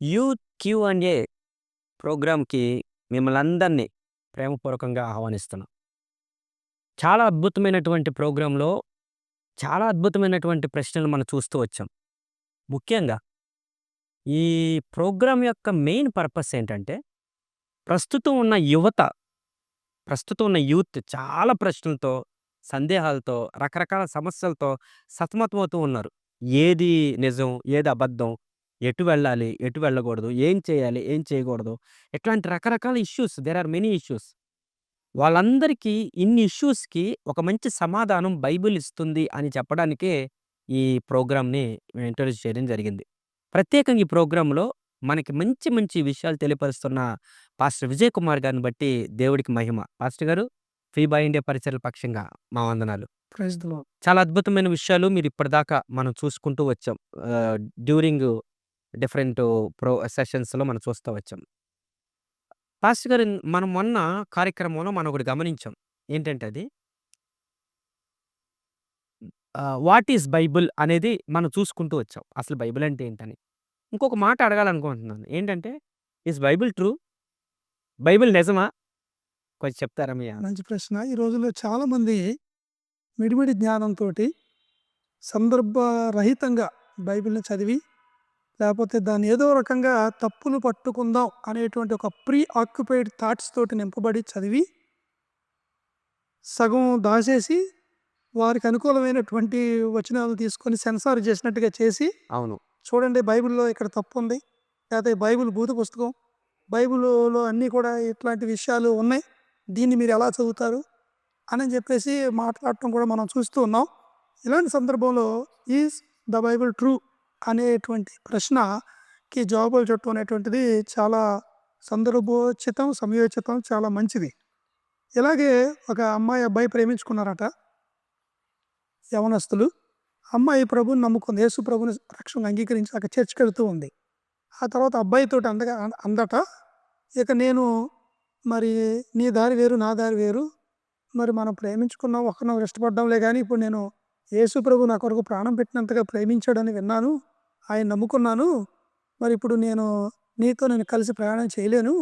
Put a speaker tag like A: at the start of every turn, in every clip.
A: Youth Q and ఏ ప్రోగ్రామ్‌కి మిమ్మల్ని అందరినీ ప్రేమపూర్వకంగా ఆహ్వానిస్తున్నాం. చాలా అద్భుతమైనటువంటి ప్రోగ్రాంలో చాలా అద్భుతమైనటువంటి ప్రశ్నలు మనం చూస్తూ వచ్చాం. ముఖ్యంగా ఈ ప్రోగ్రాం యొక్క మెయిన్ పర్పస్ ఏంటంటే, ప్రస్తుతం ఉన్న యువత, ప్రస్తుతం ఉన్న యూత్ చాలా ప్రశ్నలతో, సందేహాలతో, రకరకాల సమస్యలతో సతమతమవుతూ ఉన్నారు. ఏది నిజం? ఏది అబద్ధం? ఎటు వెళ్ళాలి? ఎటు వెళ్ళకూడదు? ఏం చేయాలి? ఏం చేయకూడదు? ఇట్లాంటి రకరకాల issues there are many issues. వాళ్ళందరికీ ఇన్ని ఇష్యూస్‌కి ఒక మంచి సమాధానం బైబిల్ ఇస్తుంది అని చెప్పడానికే ఈ ప్రోగ్రామ్‌ని ఇంట్రొడ్యూస్ చేయడం జరిగింది. ప్రత్యేకంగా ఈ ప్రోగ్రామ్‌లో మనకి మంచి మంచి విషయాలు తెలియపరుస్తున్న పాస్టర్ విజయ్ కుమార్ గారిని బట్టి దేవుడికి మహిమ. పాస్టర్ గారు ఫీబా ఇండియా పరిచర్ల పక్షంగా మా వందనాలు. చాలా అద్భుతమైన విషయాలు మీరు ఇప్పటిదాకా మనం చూసుకుంటూ వచ్చాం. డ్యూరింగ్ డిఫరెంట్ ప్రో సెషన్స్‌లో మనం చూస్తూ వచ్చాం. పాస్టర్ గారు మనం మొన్న కార్యక్రమంలో మనం ఒకటి గమనించాం. ఏంటంటే అది వాట్ ఈస్ బైబుల్ అనేది మనం చూసుకుంటూ వచ్చాం. అసలు బైబిల్ అంటే ఏంటని. ఇంకొక మాట అడగాలనుకుంటున్నాను. ఏంటంటే ఇస్ బైబిల్ ట్రూ? బైబిల్ నిజమా? కొంచెం చెప్తారా మీ
B: మంచి ప్రశ్న. ఈ రోజుల్లో చాలామంది మిడిమిడి జ్ఞానంతో సందర్భరహితంగా బైబిల్‌ని చదివి, లేపోతే దాన్ని ఏదో రకంగా తప్పులు పట్టుకుందాం అనేటువంటి ఒక ప్రీ ఆక్యుపైడ్ థాట్స్ తోటి నింపబడి చదివి సగం దాచేసి, వారికి అనుకూలమైనటువంటి వచనాలను తీసుకొని సెన్సార్ చేసినట్టుగా చేసి,
A: అవును.
B: చూడండి బైబిల్‌లో ఇక్కడ తప్పుంది. లేతే బైబిల్ భూత పుస్తకం. బైబిల్‌లో అన్నీ కూడా ఇట్లాంటి విషయాలు ఉన్నాయి. దీన్ని మీరు ఎలా చదువుతారు? అని చెప్పేసి మాట్లాడటం కూడా మనం చూస్తూ ఉన్నాం. ఇలాంటి సందర్భంలో ఈజ్ ద బైబిల్ ట్రూ అనేటువంటి ప్రశ్నకి జవాబులు చెప్పడం అనేటువంటిది చాలా సందర్భోచితం, సమయోచితం చాలా మంచిది. ఇలాగే ఒక అమ్మాయి, అబ్బాయి ప్రేమించుకున్నారట. యవనస్తులు. అమ్మాయి ప్రభుని నమ్ముకుంది. యేసు ప్రభువుని అక్కడ అంగీకరించాక చర్చ్‌కెళ్తూ ఉంది. ఆ తర్వాత అబ్బాయితో అందగా అందట, ఇక నేను మరి నీ దారి వేరు, నా దారి వేరు. మరి మనం ప్రేమించుకున్నాం, ఒకరినొకరు ఇష్టపడ్డాంలే కానీ ఇప్పుడు నేను యేసు నా కొరకు ప్రాణం పెట్టినంతగా ప్రేమించాడని విన్నాను. ఆయన నమ్ముకున్నాను. మరి ఇప్పుడు నేను నీతో నేను కలిసి ప్రయాణం చేయలేను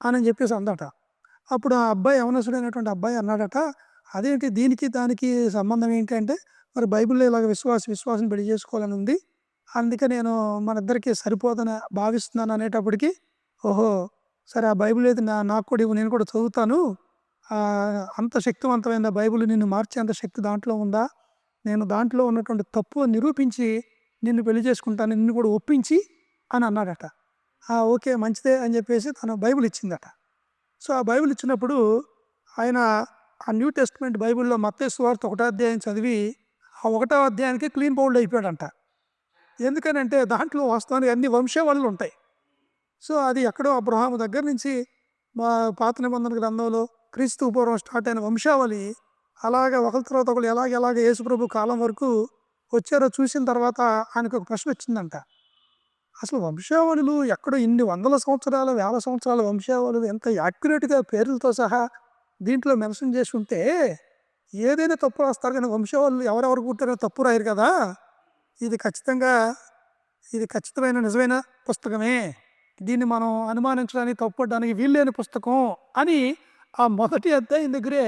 B: అని చెప్పేసి అందట. అప్పుడు ఆ అబ్బాయి యవనస్తుడైనటువంటి అబ్బాయి అన్నాడట, అదేంటి దీనికి దానికి సంబంధం ఏంటి అంటే, మరి బైబిల్‌లో ఇలాగ విశ్వాస విశ్వాసం పెళ్ళి చేసుకోవాలని ఉంది. అందుకే నేను మన ఇద్దరికి సరిపోదని భావిస్తున్నాను అనేటప్పటికి, ఓహో! సరే ఆ బైబిల్ అయితే నా నాకు కూడా ఇవ్వు నేను కూడా చదువుతాను. అంత శక్తివంతమైన బైబిల్ నిన్ను మార్చేంత శక్తి దాంట్లో ఉందా? నేను దాంట్లో ఉన్నటువంటి తప్పు నిరూపించి నిన్ను పెళ్ళి చేసుకుంటాను. నిన్ను కూడా ఒప్పించి అని అన్నాడట. ఆ! ఓకే. మంచిదే అని చెప్పేసి తను బైబిల్ ఇచ్చిందట. సో, ఆ బైబిల్ ఇచ్చినప్పుడు ఆయన ఆ న్యూ టెస్ట్‌మెంట్ బైబిల్‌లో మత్తయి సువార్త ఒకటో అధ్యాయం చదివి, ఆ ఒకటో అధ్యాయానికి క్లీన్ బౌల్డ్ అయిపోయాడంట. ఎందుకనంటే దాంట్లో వాస్తవానికి అన్ని వంశావళులు ఉంటాయి. సో, అది ఎక్కడో అబ్రహాము దగ్గర నుంచి మా పాత నిబంధన గ్రంథంలో క్రీస్తు పూర్వం స్టార్ట్ అయిన వంశావళి అలాగే ఒకళ్ళ తర్వాత ఒకరు ఎలాగ ఎలాగ యేసుప్రభు కాలం వరకు వచ్చారో చూసిన తర్వాత ఆయనకు ఒక ప్రశ్న వచ్చిందంట. అసలు వంశావళులు ఎక్కడో ఇన్ని వందల సంవత్సరాల, వేల సంవత్సరాల వంశావళులు ఎంత యాక్యురేట్‌గా పేర్లతో సహా దీంట్లో మెన్షన్ చేసి ఉంటే, ఏదైనా తప్పు రాస్తారు కానీ వంశావళులు ఎవరెవరు పుట్టారో తప్పు రాయరు కదా! ఇది ఖచ్చితంగా ఇది ఖచ్చితమైన నిజమైన పుస్తకమే. దీన్ని మనం అనుమానించడానికి, తప్పుపడడానికి వీల్లేని పుస్తకం అని ఆ మొదటి అధ్యాయం దగ్గరే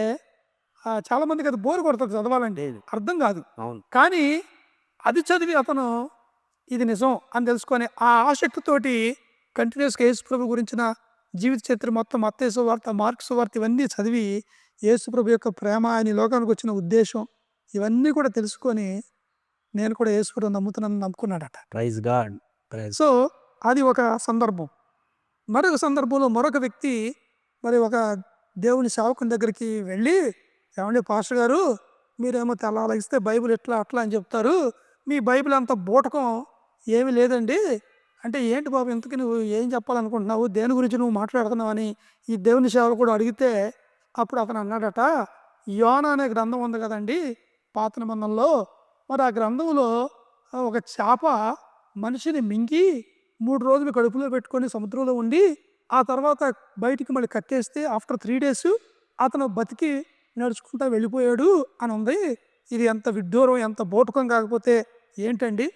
B: ఆహ్, చాలామందికి అది బోర్ కొడతది చదవాలంటే. అర్థం కాదు.
A: అవును.
B: కానీ అది చదివి అతను ఇది నిజం అని తెలుసుకొని ఆ ఆసక్తితోటి కంటిన్యూయస్‌గా యేసుప్రభు గురించిన జీవిత చరిత్ర మొత్తం మత్తయి సువార్త, మార్కు సువార్త ఇవన్నీ చదివి యేసుప్రభు యొక్క ప్రేమ, ఆయన లోకానికి వచ్చిన ఉద్దేశం ఇవన్నీ కూడా తెలుసుకొని నేను కూడా యేసుప్రభుని నమ్ముతున్నానని నమ్ముకున్నాడట.
A: Praise God. ప్రైజ్
B: సో, అది ఒక సందర్భం. మరొక సందర్భంలో మరొక వ్యక్తి మరి ఒక దేవుని సేవకుని దగ్గరికి వెళ్ళి, ఏమండి పాస్టర్ గారు మీరేమో తెల్లాలగిస్తే బైబిల్ ఎట్లా అట్లా అని చెప్తారు. మీ బైబిల్ అంత బూటకం ఏమీ లేదండి." అంటే, "ఏంటి బాబు ఇంతకీ నువ్వు ఏం చెప్పాలనుకుంటున్నావు? దేని గురించి నువ్వు మాట్లాడుతున్నావు?" అని ఈ దేవుని సేవలు కూడా అడిగితే అప్పుడు అతను అన్నాడట, "యోనా అనే గ్రంథం ఉంది కదండీ పాత నిబంధనలో. మరి ఆ గ్రంథంలో ఒక చేప మనిషిని మింగి మూడు రోజులు కడుపులో పెట్టుకొని సముద్రంలో ఉండి, ఆ తర్వాత బయటికి మళ్ళీ కట్టేస్తే ఆఫ్టర్ త్రీ డేస్ అతను బతికి నడుచుకుంటా వెళ్ళిపోయాడు అని ఉంది. ఇది ఎంత విడ్డూరం, ఎంత బోటుకం కాకపోతే ఏంటండి?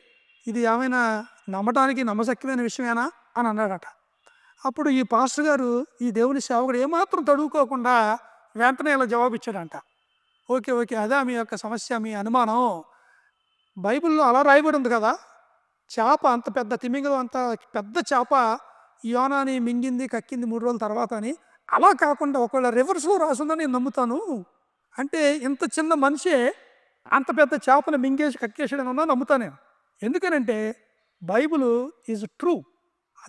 B: ఇది ఏమైనా నమ్మటానికి నమ్మశక్యమైన విషయమేనా?" అని అన్నాడట అప్పుడు ఈ పాస్టర్ గారు ఈ దేవుని సేవకుడు ఏమాత్రం తడువుకోకుండా వెంటనే ఇలా జవాబు ఇచ్చాడంట ఓకే ఓకే అదే మీ యొక్క సమస్య మీ అనుమానం బైబిల్లో అలా రాయబడి ఉంది కదా చేప అంత పెద్ద తిమింగలం అంత పెద్ద చేప యోనాని మింగింది కక్కింది మూడు రోజుల తర్వాత అని అలా కాకుండా ఒకవేళ రివర్స్లో రాసిందని నేను నమ్ముతాను. అంటే ఇంత చిన్న మనిషే అంత పెద్ద చేపను మింగేసి కక్కేసాడని ఉన్నా నమ్ముతాను నేను. ఎందుకనంటే బైబిల్ ఈజ్ ట్రూ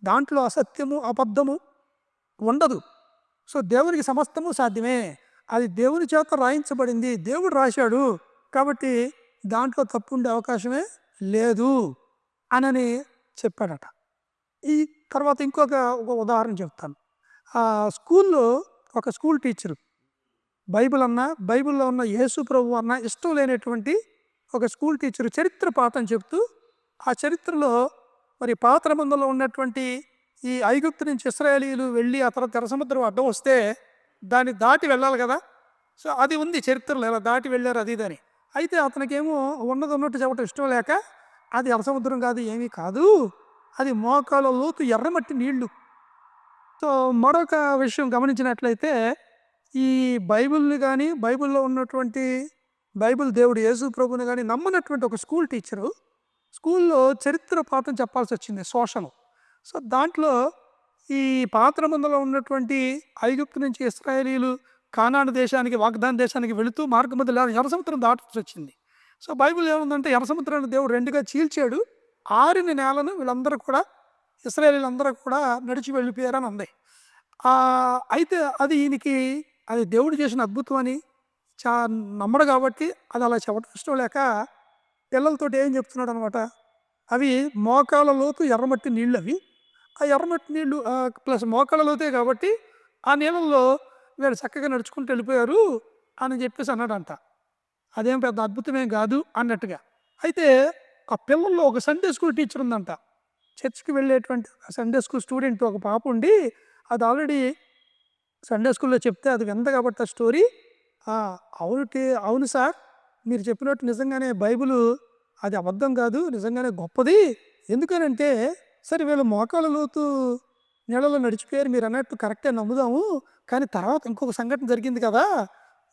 B: దాంట్లో అసత్యము అబద్ధము ఉండదు. సో దేవునికి సమస్తము సాధ్యమే. అది దేవుని చేత రాయించబడింది. దేవుడు రాశాడు. కాబట్టి దాంట్లో తప్పు ఉండే అవకాశమే లేదు అనని చెప్పాడట. ఈ తర్వాత ఇంకొక ఒక ఉదాహరణ చెప్తాను. ఆ స్కూల్లో ఒక స్కూల్ టీచరు బైబిల్ అన్న బైబిల్లో ఉన్న యేసు ప్రభు అన్న ఇష్టం లేనటువంటి ఒక స్కూల్ టీచరు చరిత్ర పాఠం చెప్తూ ఆ చరిత్రలో మరి పాత్ర నిబంధనలో ఉన్నటువంటి ఈ ఐగుప్తు నుంచి ఇస్రాయేలీలు వెళ్ళి ఆ తర్వాత తెరసముద్రం అడ్డం వస్తే దాన్ని దాటి వెళ్ళాలి కదా. సో అది ఉంది చరిత్రలో. ఇలా దాటి వెళ్ళారు అది దాని అయితే అతనికేమో ఉన్నది ఉన్నట్టు చెప్పడం ఇష్టం లేక అది అరసముద్రం సముద్రం కాదు ఏమీ కాదు. అది మోకాల లోతు ఎర్రమట్టి నీళ్ళు. సో మరొక విషయం గమనించినట్లయితే ఈ బైబిల్ని కానీ బైబిల్లో ఉన్నటువంటి బైబిల్ దేవుడు యేసు ప్రభుని కానీ నమ్మనటువంటి ఒక స్కూల్ టీచరు స్కూల్లో చరిత్ర పాఠం చెప్పాల్సి వచ్చింది సోషల్ సో దాంట్లో ఈ పాత్ర ముందులో ఉన్నటువంటి ఐగుప్తు నుంచి ఇస్రాయేలీలు కానాడు దేశానికి వాగ్దాన దేశానికి వెళుతూ మార్గమధ్యలో ఎర్ర సముద్రం దాటాల్సి వచ్చింది. సో బైబిల్ ఏముందంటే ఎర్ర సముద్రాన్ని దేవుడు రెండుగా చీల్చాడు. ఆరిన నేలను వీళ్ళందరూ కూడా ఇస్రాయేలీలందరూ కూడా నడిచి వెళ్ళిపోయారని ఉంది అయితే అది ఈయనకి అది దేవుడు చేసిన అద్భుతం అని చా నమ్మడు కాబట్టి అది అలా చెప్పడం ఇష్టం లేక పిల్లలతో ఏం చెప్తున్నాడు అనమాట అవి మోకాల లోతు ఎర్రమట్టి నీళ్ళు అవి. ఆ ఎర్రమట్టి నీళ్ళు ప్లస్ మోకాల లోతే కాబట్టి ఆ నీళ్ళల్లో వీళ్ళు చక్కగా నడుచుకుంటూ వెళ్ళిపోయారు అని చెప్పేసి అన్నాడంట. అదేం పెద్ద అద్భుతమేం కాదు అన్నట్టుగా. అయితే ఆ పిల్లల్లో ఒక సండే స్కూల్ టీచర్ ఉందంట. చర్చ్కి వెళ్ళేటువంటి సండే స్కూల్ స్టూడెంట్ ఒక పాప ఉండి అది ఆల్రెడీ సండే స్కూల్లో చెప్తే అది వింత కాబట్టి ఆ స్టోరీ అవునుటి అవును సార్ మీరు చెప్పినట్టు నిజంగానే బైబిల్ అది అబద్ధం కాదు నిజంగానే గొప్పది. ఎందుకనంటే సరే వీళ్ళు మోకాల లోతు నీళ్ళలో నడిచిపోయారు మీరు అన్నట్టు కరెక్టే నమ్ముదాము కానీ తర్వాత ఇంకొక సంఘటన జరిగింది కదా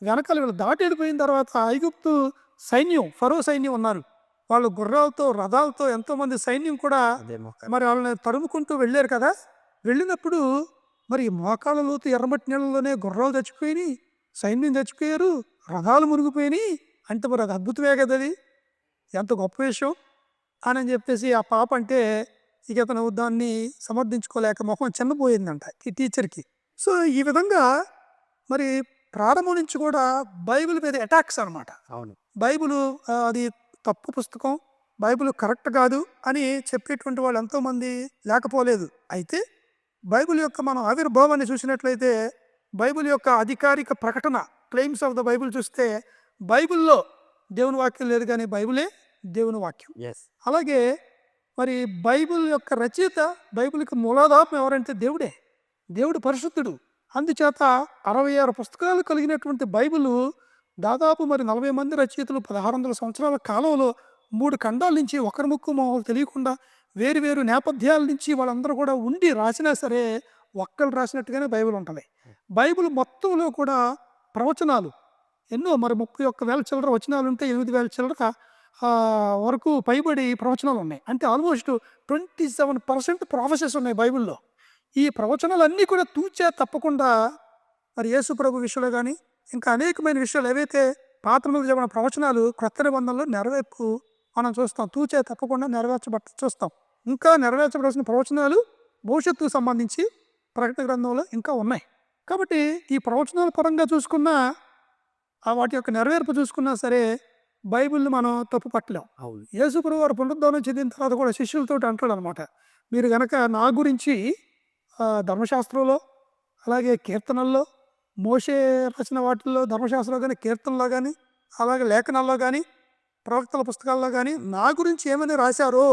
B: వెనకాల వీళ్ళు దాటి వెళ్ళిపోయిన తర్వాత ఐగుప్తు సైన్యం ఫరో సైన్యం ఉన్నారు. వాళ్ళు గుర్రాలతో రథాలతో ఎంతోమంది సైన్యం కూడా మరి వాళ్ళని తరుముకుంటూ వెళ్ళారు కదా? వెళ్ళినప్పుడు మరి మోకాల లోతు ఎర్రమట్టి నీళ్ళలోనే గుర్రాలు చచ్చిపోయినాయి సైన్యం చచ్చిపోయారు రథాలు మునిగిపోయినాయి. అంటే మరి అది అద్భుతమే కదా అది? ఎంత గొప్ప విషయం. అని చెప్పేసి ఆ పాప అంటే ఇక అతను దాన్ని సమర్థించుకోలేక ముఖం చిన్నపోయిందంట ఈ టీచర్కి. సో ఈ విధంగా మరి ప్రారంభం నుంచి కూడా బైబిల్ మీద అటాక్స్ అన్నమాట.
A: అవును.
B: బైబిల్ అది తప్పు పుస్తకం బైబిల్ కరెక్ట్ కాదు అని చెప్పేటువంటి వాళ్ళు ఎంతోమంది లేకపోలేదు. అయితే బైబిల్ యొక్క మనం ఆవిర్భావాన్ని చూసినట్లయితే బైబిల్ యొక్క అధికారిక ప్రకటన క్లెయిమ్స్ ఆఫ్ ద బైబిల్ చూస్తే బైబిల్లో దేవుని వాక్యం లేదు కానీ బైబిలే దేవుని వాక్యం. అలాగే మరి బైబిల్ యొక్క రచయిత బైబిల్కి మూలాధారం ఎవరంటే దేవుడే దేవుడు పరిశుద్ధుడు. అందుచేత అరవై ఆరు పుస్తకాలు కలిగినటువంటి బైబిల్ దాదాపు మరి నలభై మంది రచయితలు పదహారు వందల సంవత్సరాల కాలంలో మూడు ఖండాల నుంచి ఒకరి ముక్కు మొహం తెలియకుండా వేరు వేరు నేపథ్యాల నుంచి వాళ్ళందరూ కూడా ఉండి రాసినా సరే ఒక్కరు రాసినట్టుగానే బైబిల్ ఉంటుంది. బైబిల్ మొత్తంలో కూడా ప్రవచనాలు ఎన్నో మరి ముప్పై ఒక్క వేల చిల్లర వచనాలు ఉంటే ఎనిమిది వేల చిల్లర వరకు పైబడి ప్రవచనాలు ఉన్నాయి. అంటే almost twenty seven percent prophecies ఉన్నాయి బైబిల్లో. ఈ ప్రవచనాలు అన్నీ కూడా తూచే తప్పకుండా మరి యేసు ప్రభు విషయంలో కానీ ఇంకా అనేకమైన విషయాలు ఏవైతే పాత్రలు చెప్పిన ప్రవచనాలు క్రొత్త నిబంధనలు నెరవేర్పు మనం చూస్తాం తూచే తప్పకుండా నెరవేర్చబట్ట చూస్తాం. ఇంకా నెరవేర్చబడాల్సిన ప్రవచనాలు భవిష్యత్తుకు సంబంధించి ప్రకటన గ్రంథంలో ఇంకా ఉన్నాయి. కాబట్టి ఈ ప్రవచనాల పరంగా చూసుకున్నా ఆ వాటి యొక్క నెరవేర్పు చూసుకున్నా సరే బైబిల్ని మనం తప్పు పట్టలేం.
A: అవును.
B: యేసుప్రభు వారు పునరుద్ధానం చెందిన తర్వాత కూడా శిష్యులతో అంటాడు అనమాట మీరు గనక నా గురించి ధర్మశాస్త్రంలో అలాగే కీర్తనల్లో మోషే రచన వాటిల్లో ధర్మశాస్త్రంలో కానీ కీర్తనలో కానీ అలాగే లేఖనాల్లో కానీ ప్రవక్తల పుస్తకాల్లో కానీ నా గురించి ఏమని రాశారో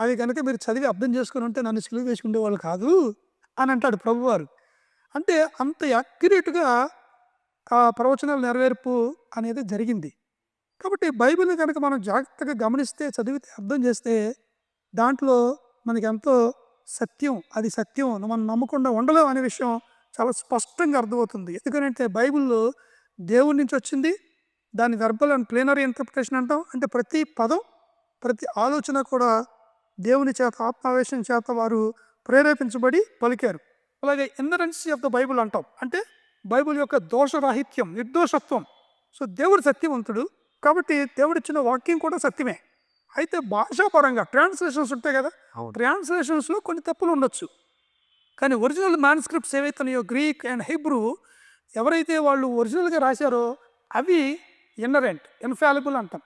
B: అవి కనుక మీరు చదివి అర్థం చేసుకుని ఉంటే నన్ను సిలువ వేసుకునేవాళ్ళు కాదు అని అంటాడు ప్రభువారు. అంటే అంత యాక్యురేట్గా ఆ ప్రవచనాల నెరవేర్పు అనేది జరిగింది. కాబట్టి బైబిల్ని కనుక మనం జాగ్రత్తగా గమనిస్తే చదివితే అర్థం చేస్తే దాంట్లో మనకి ఎంతో సత్యం అది సత్యం మనం నమ్మకుండా ఉండలేం అనే విషయం చాలా స్పష్టంగా అర్థమవుతుంది. ఎందుకంటే బైబిల్లో దేవుడి నుంచి వచ్చింది దాని వెర్బల్ అండ్ ప్లేనరీ ఇంటర్ప్రిటేషన్ అంటాం. అంటే ప్రతి పదం ప్రతి ఆలోచన కూడా దేవుని చేత ఆత్మావేశం చేత వారు ప్రేరేపించబడి పలికారు. అలాగే ఇన్నరెన్సీ ఆఫ్ ద బైబుల్ అంటాం. అంటే బైబిల్ యొక్క దోషరాహిత్యం నిర్దోషత్వం. సో దేవుడు సత్యవంతుడు. కాబట్టి దేవుడిచ్చిన వాక్యం కూడా సత్యమే. అయితే భాషాపరంగా ట్రాన్స్లేషన్స్ ఉంటాయి కదా. ట్రాన్స్లేషన్స్లో కొన్ని తప్పులు ఉండొచ్చు. కానీ ఒరిజినల్ మ్యాన్స్క్రిప్ట్స్ ఏవైతే ఉన్నాయో గ్రీక్ అండ్ హీబ్రూ ఎవరైతే వాళ్ళు ఒరిజినల్గా రాశారో అవి ఇన్నరెంట్ ఇన్ఫాలిబుల్ అంటాం.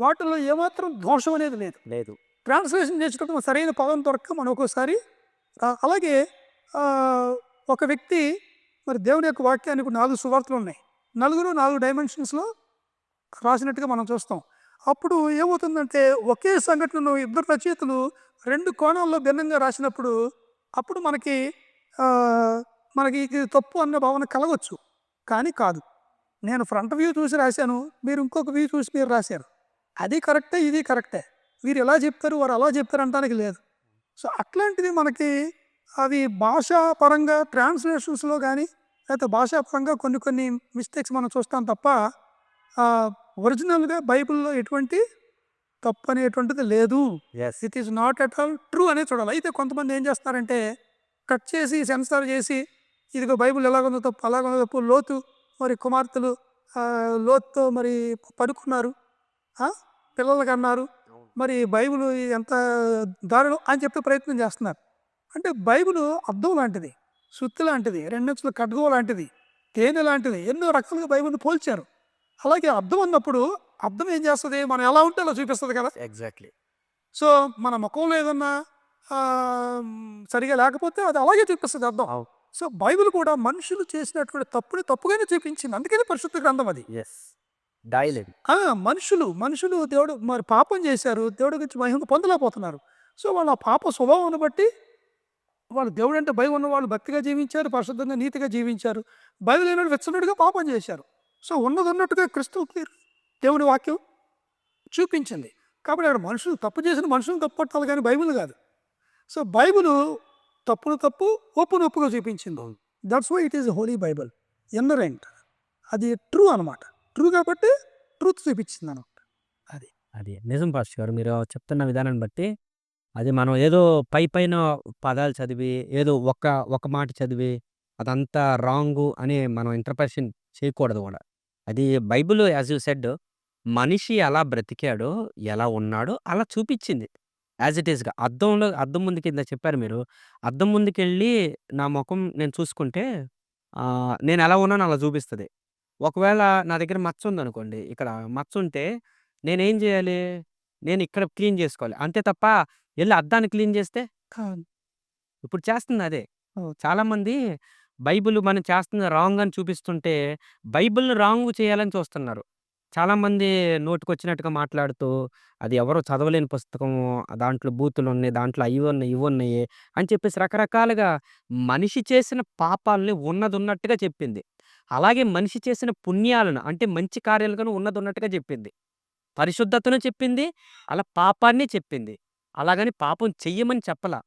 B: వాటిలో ఏమాత్రం దోషం అనేది లేదు.
A: లేదు.
B: ట్రాన్స్లేషన్ చేసేటప్పుడు సరైన పదం దొరక్క మనం ఒక్కోసారి అలాగే ఒక వ్యక్తి మరి దేవుని యొక్క వాక్యానికి నాలుగు సువార్తలు ఉన్నాయి. నలుగురు నాలుగు డైమెన్షన్స్లో రాసినట్టుగా మనం చూస్తాం. అప్పుడు ఏమవుతుందంటే ఒకే సంఘటనను ఇద్దరు రచయితలు రెండు కోణాల్లో భిన్నంగా రాసినప్పుడు అప్పుడు మనకి మనకి ఇది తప్పు అన్న భావన కలగవచ్చు కానీ కాదు. నేను ఫ్రంట్ వ్యూ చూసి రాశాను మీరు ఇంకొక వ్యూ చూసి మీరు రాశారు. అది కరెక్టే ఇది కరెక్టే. వీరు ఎలా చెప్తారు వారు అలా చెప్తారు అనడానికి లేదు. సో అట్లాంటిది మనకి అవి భాషాపరంగా ట్రాన్స్లేషన్స్లో కానీ లేకపోతే భాషాపరంగా కొన్ని కొన్ని మిస్టేక్స్ మనం చూస్తాం తప్ప ఒరిజినల్గా బైబిల్లో ఎటువంటి తప్పు అనేటువంటిది లేదు it is not at all true అనే చూడాలి. అయితే కొంతమంది ఏం చేస్తారంటే కట్ చేసి సెన్సార్ చేసి ఇదిగో బైబిల్ ఎలాగుందో తప్పు అలాగుందో తప్పు లోతు మరి కుమార్తెలు లోతుతో మరి పడుకున్నారు పిల్లలకి అన్నారు మరి బైబిల్ ఎంత దారుణం అని చెప్పే ప్రయత్నం చేస్తున్నారు. అంటే బైబిల్ అద్దం లాంటిది సుత్తి లాంటిది రెండంచుల ఖడ్గం లాంటిది తేనె లాంటిది ఎన్నో రకాలుగా బైబిల్ని పోల్చారు. అలాగే అర్థం అన్నప్పుడు అర్థం ఏం చేస్తుంది? మనం ఎలా ఉంటే అలా చూపిస్తుంది కదా?
A: ఎగ్జాక్ట్లీ
B: సో మన ముఖంలో ఏదన్నా సరిగా లేకపోతే అది అలాగే చూపిస్తుంది అర్థం. సో బైబిల్ కూడా మనుషులు చేసినటువంటి తప్పుని తప్పుగానే చూపించింది. అందుకని పరిశుద్ధ గ్రంథం అది.
A: ఎస్ డైలెంట్
B: ఆ, మనుషులు మనుషులు దేవుడు మరి పాపం చేశారు. దేవుడి గురించి మహిమ పొందలేకపోతున్నారు. సో వాళ్ళ ఆ పాప స్వభావాన్ని బట్టి వాళ్ళు దేవుడు అంటే భయం ఉన్న వాళ్ళు భక్తిగా జీవించారు పరిశుద్ధంగా నీతిగా జీవించారు. బైబిల్ అయినట్టు వెచ్చనట్టుగా పాపం చేశారు. సో ఉన్నది ఉన్నట్టుగా క్రిస్తు క్లియర్ దేవుని వాక్యం చూపించింది. కాబట్టి అక్కడ మనుషులు తప్పు చేసిన మనుషులు తప్పు పట్టాలి కానీ బైబిల్ కాదు. సో బైబిల్ తప్పును తప్పు ఒప్పును ఒప్పుగా చూపించింది. That's why it is holy Bible inerrant అది ట్రూ అనమాట ట్రూ కాబట్టి ట్రూత్ చూపించింది అనమాట
A: అది. నిజం పాస్టర్ గారు మీరు చెప్తున్న విధానాన్ని బట్టి అది మనం ఏదో పై పైన పదాలు చదివి ఏదో ఒక ఒక మాట చదివి అదంతా రాంగు అని మనం ఇంటర్ప్రిటేషన్ చేయకూడదు కూడా. అది బైబిల్ యాజ్ యూ సెడ్ మనిషి ఎలా బ్రతికాడో ఎలా ఉన్నాడో అలా చూపించింది యాజ్ ఇట్ ఈస్గా. అద్దంలో అద్దం ముందుకి ఇందా చెప్పారు మీరు. అద్దం ముందుకెళ్ళి నా ముఖం నేను చూసుకుంటే నేను ఎలా ఉన్నానో అలా చూపిస్తుంది. ఒకవేళ నా దగ్గర మచ్చ ఉందనుకోండి ఇక్కడ మచ్చ ఉంటే నేనేం చేయాలి? నేను ఇక్కడ క్లీన్ చేసుకోవాలి. అంతే తప్ప వెళ్ళి అద్దాన్ని క్లీన్ చేస్తే
B: కాదు.
A: ఇప్పుడు చేస్తుంది అదే.
B: అవును.
A: చాలా మంది బైబిల్ మనం చేస్తుంది రాంగ్ అని చూపిస్తుంటే బైబిల్ని రాంగ్ చేయాలని చూస్తున్నారు. చాలామంది నోటికొచ్చినట్టుగా మాట్లాడుతూ అది ఎవరో చదవలేని పుస్తకం దాంట్లో బూతులు ఉన్నాయి దాంట్లో అవి ఉన్నాయి ఇవి ఉన్నాయి అని చెప్పేసి రకరకాలుగా మనిషి చేసిన పాపాలని ఉన్నది ఉన్నట్టుగా చెప్పింది. అలాగే మనిషి చేసిన పుణ్యాలను అంటే మంచి కార్యాలను ఉన్నది ఉన్నట్టుగా చెప్పింది. పరిశుద్ధతను చెప్పింది అలా పాపాన్ని చెప్పింది. అలాగని పాపం చెయ్యమని చెప్పలా.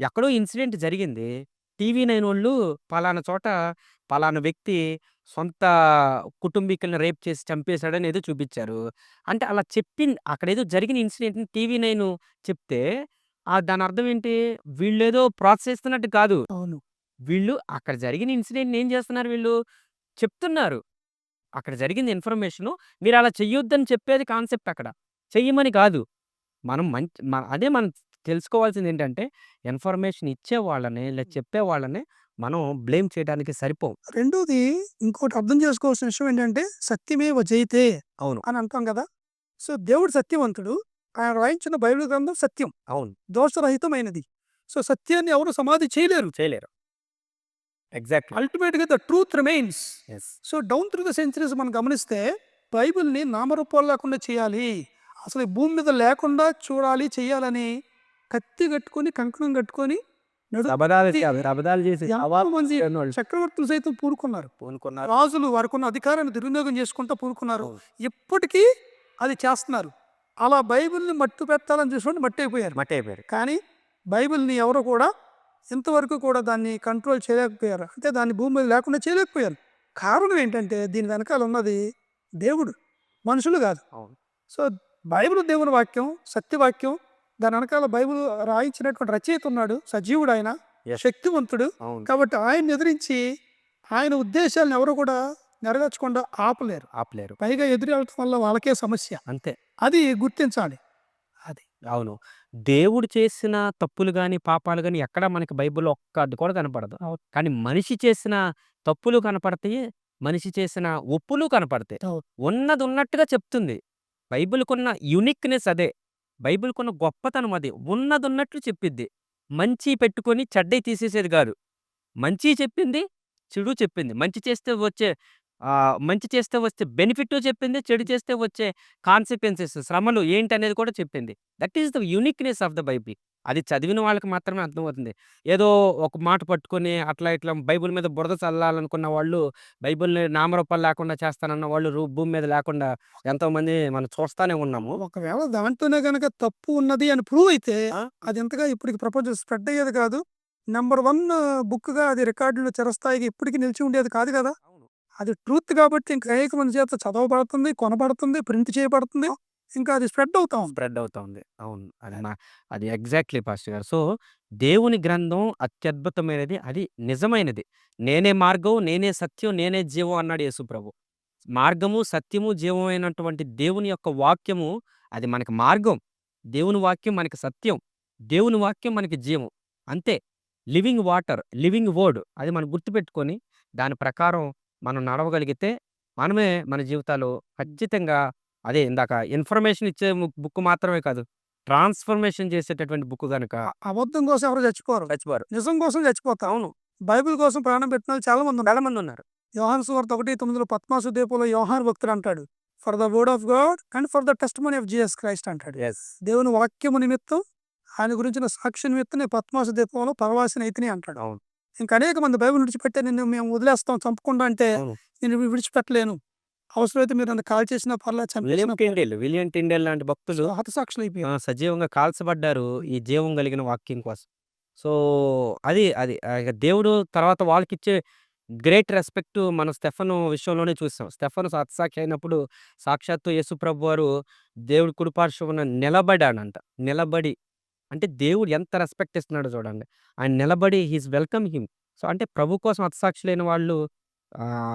A: ఎక్కడో ఇన్సిడెంట్ జరిగింది. టీవీ నైన్ వాళ్ళు పలానా చోట పలానా వ్యక్తి సొంత కుటుంబీకులను రేప్ చేసి చంపేశాడని ఏదో చూపించారు అంటే అలా చెప్పింది అక్కడ ఏదో జరిగిన ఇన్సిడెంట్ని టీవీ నైన్ చెప్తే ఆ దాని అర్థం ఏంటి? వీళ్ళేదో ప్రోత్సహిస్తున్నట్టు కాదు.
B: అవును.
A: వీళ్ళు అక్కడ జరిగిన ఇన్సిడెంట్ ఏం చేస్తున్నారు వీళ్ళు? చెప్తున్నారు. అక్కడ జరిగింది ఇన్ఫర్మేషను. మీరు అలా చెయ్యొద్దని చెప్పేది కాన్సెప్ట్ అక్కడ. చెయ్యమని కాదు. మనం మంచి మన అదే మనం తెలుసుకోవాల్సింది ఏంటంటే ఇన్ఫర్మేషన్ ఇచ్చే వాళ్ళని లేదా చెప్పే వాళ్ళని మనం బ్లేమ్ చేయడానికి సరిపోం
B: రెండోది ఇంకోటి అర్థం చేసుకోవాల్సిన విషయం ఏంటంటే సత్యమే జయితే
A: అవును.
B: అని అంటాం కదా! సో దేవుడు సత్యవంతుడు. ఆయన రాయించిన బైబిల్ గ్రంథం సత్యం.
A: అవును.
B: దోషరహితమైనది. సో సత్యాన్ని ఎవరు సమాధి చేయలేరు.
A: చేయలేరు. ఎగ్జాక్ట్
B: అల్టిమేట్గా the truth remains. So down through the centuries మనం గమనిస్తే బైబిల్ని నామరూపాలు లేకుండా చేయాలి. అసలు భూమి మీద లేకుండా చూడాలి చేయాలని కత్తి కట్టుకొని కంకణం కట్టుకొని
A: కాదు,
B: చక్రవర్తులు సైతం పూనుకున్నారు
A: పూనుకున్నారు
B: రాజులు వారికి ఉన్న అధికారాన్ని దుర్వినియోగం చేసుకుంటూ పూనుకున్నారు. ఇప్పటికీ అది చేస్తున్నారు అలా బైబిల్ని మట్టు పెట్టాలని చూసుకుంటే మట్టి అయిపోయారు
A: మట్టి అయిపోయారు
B: కానీ బైబిల్‌ని ఎవరు కూడా ఇంతవరకు కూడా దాన్ని కంట్రోల్ చేయలేకపోయారు. అంటే దాన్ని భూమి మీద లేకుండా చేయలేకపోయారు. కారణం ఏంటంటే దీని వెనకాల ఉన్నది దేవుడు. మనుషులు.
A: అవును.
B: సో, బైబిల్ దేవుని వాక్యం, సత్యవాక్యం. దాని వెనకాల బైబిల్ రాయించినటువంటి రచయిత ఉన్నాడు. సజీవుడాయన.
A: యెస్.
B: శక్తివంతుడు. కాబట్టి ఆయన్ని ఎదిరించి ఆయన ఉద్దేశాలను ఎవరు కూడా నెరవేర్చకుండా ఆపలేరు.
A: ఆపలేరు.
B: పైగా ఎదురెళ్ళటం వల్ల వాళ్ళకే సమస్య.
A: అంతే.
B: అది గుర్తించాలి. అది.
A: అవును. దేవుడు చేసిన తప్పులు గాని, పాపాలు గాని ఎక్కడ మనకి బైబిల్‌లో ఒక్కటి కూడా కనపడదు. కానీ మనిషి చేసిన తప్పులు కనపడతాయి. మనిషి చేసిన ఒప్పులు కనపడతాయి. ఉన్నది ఉన్నట్టుగా చెప్తుంది. బైబిల్‌కున్న యూనిక్‌నెస్ అదే. బైబిల్‌కున్న గొప్పతనం అది. ఉన్నదున్నట్లు చెప్పిద్ది. మంచి పెట్టుకొని చెడ్డై తీసేసేది కాదు మంచి చెప్పింది. చెడు చెప్పింది. మంచి చేస్తే వచ్చే మంచి చేస్తే వచ్చే బెనిఫిట్ చెప్పింది. చెడు చేస్తే వచ్చే కాన్సిక్వెన్సెస్ శ్రమలు ఏంటనేది కూడా చెప్పింది. That is the uniqueness of the Bible. అది చదివిన వాళ్ళకి మాత్రమే అర్థమవుతుంది. ఏదో ఒక మాట పట్టుకొని అట్లా ఇట్లా బైబిల్ మీద బురద చల్లాలనుకున్న వాళ్ళు, బైబిల్‌ని నామరూపాలు లేకుండా చేస్తానన్న వాళ్ళు రు భూమి మీద లేకుండా ఎంతోమంది మనం చూస్తానే ఉన్నాము.
B: ఒకవేళ దాంట్లోనే గనక తప్పు ఉన్నది అని ప్రూవ్ అయితే
A: ఆ!
B: అది ఇంతగా ఇప్పటికి ప్రపంచం స్ప్రెడ్ అయ్యేది కాదు. నంబర్ 1 బుక్‌గా అది రికార్డులో చిరస్థాయిగా ఇప్పటికి నిలిచి ఉండేది కాదు కదా!
A: అవును.
B: అది ట్రూత్ కాబట్టి ఇంకా అనేక మంది చేత చదవబడుతుంది, కొనబడుతుంది, ప్రింట్ చేయబడుతుంది. ఇంకా అది స్ప్రెడ్ అవుతా ఉంది.
A: స్ప్రెడ్ అవుతా ఉంది. అవును. అది నా అది ఎగ్జాక్ట్‌లీ పాస్టర్ గారు. సో, దేవుని గ్రంథం అత్యద్భుతమైనది. అది నిజమైనది. నేనే మార్గం, నేనే సత్యం, నేనే జీవం అన్నాడు యేసుప్రభు. మార్గము, సత్యము, జీవమైనటువంటి దేవుని యొక్క వాక్యము అది మనకి మార్గం. దేవుని వాక్యం మనకి సత్యం. దేవుని వాక్యం మనకి జీవం. అంతే. లివింగ్ వాటర్, లివింగ్ వర్డ్ అది మనం గుర్తుపెట్టుకొని దాని ప్రకారం మనం నడవగలిగితే మనమే మన జీవితాలు ఖచ్చితంగా అదే ఇందాక ఇన్ఫర్మేషన్ ఇచ్చే బుక్ మాత్రమే కాదు. ట్రాన్స్‌ఫర్మేషన్ చేసేటటువంటి బుక్ గనుక
B: అబద్ధం కోసం ఎవరు చచ్చిపోరు.
A: చచ్చిపోరు.
B: నిజం కోసం చచ్చిపోతారు.
A: అవును.
B: బైబిల్ కోసం ప్రాణం పెట్టిన వాళ్ళు చాలా మంది ఉన్నారు.
A: చాలా మందున్నారు.
B: యోహాను సువార్త 1:9లో పద్మాసు ద్వీపంలో యోహాను భక్తుడు అంటాడు. For the word of God and for the testimony of Jesus Christ అంటాడు. దేవుని వాక్యము నిమిత్తం ఆయన గురించిన సాక్షి నిమిత్తం నేను పద్మాసు ద్వీపంలో పరవాసిని అయితిని అంటాడు.
A: అవును.
B: ఇంకా అనేక మంది బైబిల్ విడిచిపెట్టే నిన్ను మేము వదిలేస్తాం చంపకుండా అంటే. నేను విడిచిపెట్టలేను. అవసరమైతే మీరు నన్ను కాల్ చేసినా పర్లేదు
A: విలియం టిండేల్, విలియం టిండేల్ లాంటి భక్తులు.
B: హతసాక్షులు! అయిపోయారు.
A: సజీవంగా కాల్చబడ్డారు. ఈ జీవం కలిగిన వాక్యం కోసం. సో, అది అది దేవుడు తర్వాత వాళ్ళకిచ్చే గ్రేట్ రెస్పెక్ట్ మనం స్టెఫను విషయంలోనే చూసాం. స్టెఫను హతసాక్షి అయినప్పుడు సాక్షాత్తు యేసుప్రభు వారు దేవుడి కుడిపార్శ్వమున నిలబడాడంట. నిలబడి అంటే దేవుడు ఎంత రెస్పెక్ట్ ఇస్తున్నాడో చూడండి. ఆయన నిలబడి he is welcome him. So, అంటే ప్రభు కోసం హతసాక్షులైన వాళ్ళు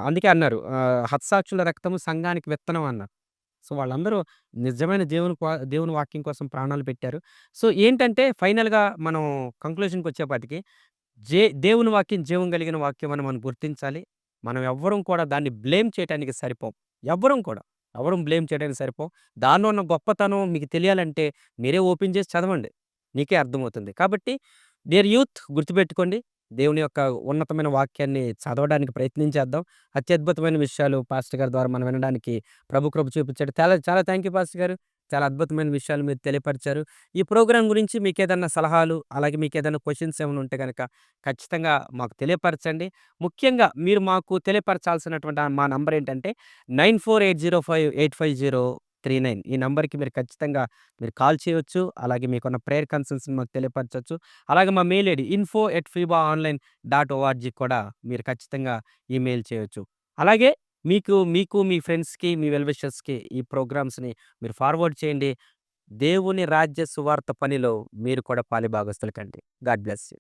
A: అందుకే అన్నారు హత్సాక్షుల రక్తము సంఘానికి విత్తనం అన్నారు. సో, వాళ్ళందరూ నిజమైన దేవుని దేవుని వాక్యం కోసం ప్రాణాలు పెట్టారు. సో, ఏంటంటే ఫైనల్‌గా మనం కంక్లూషన్కి వచ్చేపాటికి జే దేవుని వాక్యం జీవం కలిగిన వాక్యం అని మనం గుర్తించాలి. మనం ఎవ్వరం కూడా దాన్ని బ్లేమ్ చేయటానికి సరిపోం. ఎవ్వరం కూడా. ఎవరం బ్లేమ్ చేయడానికి సరిపోం. దానిలో ఉన్న గొప్పతనం మీకు తెలియాలంటే మీరే ఓపెన్ చేసి చదవండి. నీకే అర్థమవుతుంది. కాబట్టి డియర్ యూత్ గుర్తుపెట్టుకోండి. దేవుని యొక్క ఉన్నతమైన వాక్యాన్ని చదవడానికి ప్రయత్నించేద్దాం. అత్యద్భుతమైన విషయాలు పాస్టర్ గారి ద్వారా మనం వినడానికి ప్రభు కృప చూపించాడు. చాలా చాలా థ్యాంక్ యూ పాస్టర్ గారు. చాలా అద్భుతమైన విషయాలు మీరు తెలియపరిచారు. ఈ ప్రోగ్రామ్ గురించి మీకు ఏదైనా సలహాలు, అలాగే మీకు ఏదైనా క్వశ్చన్స్ ఏమైనా ఉంటే కనుక ఖచ్చితంగా మాకు తెలియపరచండి. ముఖ్యంగా మీరు మాకు తెలియపరచాల్సినటువంటి మా నంబర్ ఏంటంటే nine four eight zero five eight five zero three nine ఈ నెంబర్కి మీరు ఖచ్చితంగా మీరు కాల్ చేయొచ్చు. అలాగే మీకున్న ప్రేయర్ కన్సర్న్స్‌ని మాకు తెలియపరచవచ్చు అలాగే మా mail ID info at FEBA online dot ORG కూడా మీరు ఖచ్చితంగా ఈమెయిల్ చేయొచ్చు. అలాగే మీకు మీకు మీ ఫ్రెండ్స్‌కి, మీ వెల్విషర్స్కి ఈ ప్రోగ్రామ్స్‌ని మీరు ఫార్వర్డ్ చేయండి. దేవుని రాజ్య సువార్త పనిలో మీరు కూడా పాలిభాగస్తులు కండి. God bless you.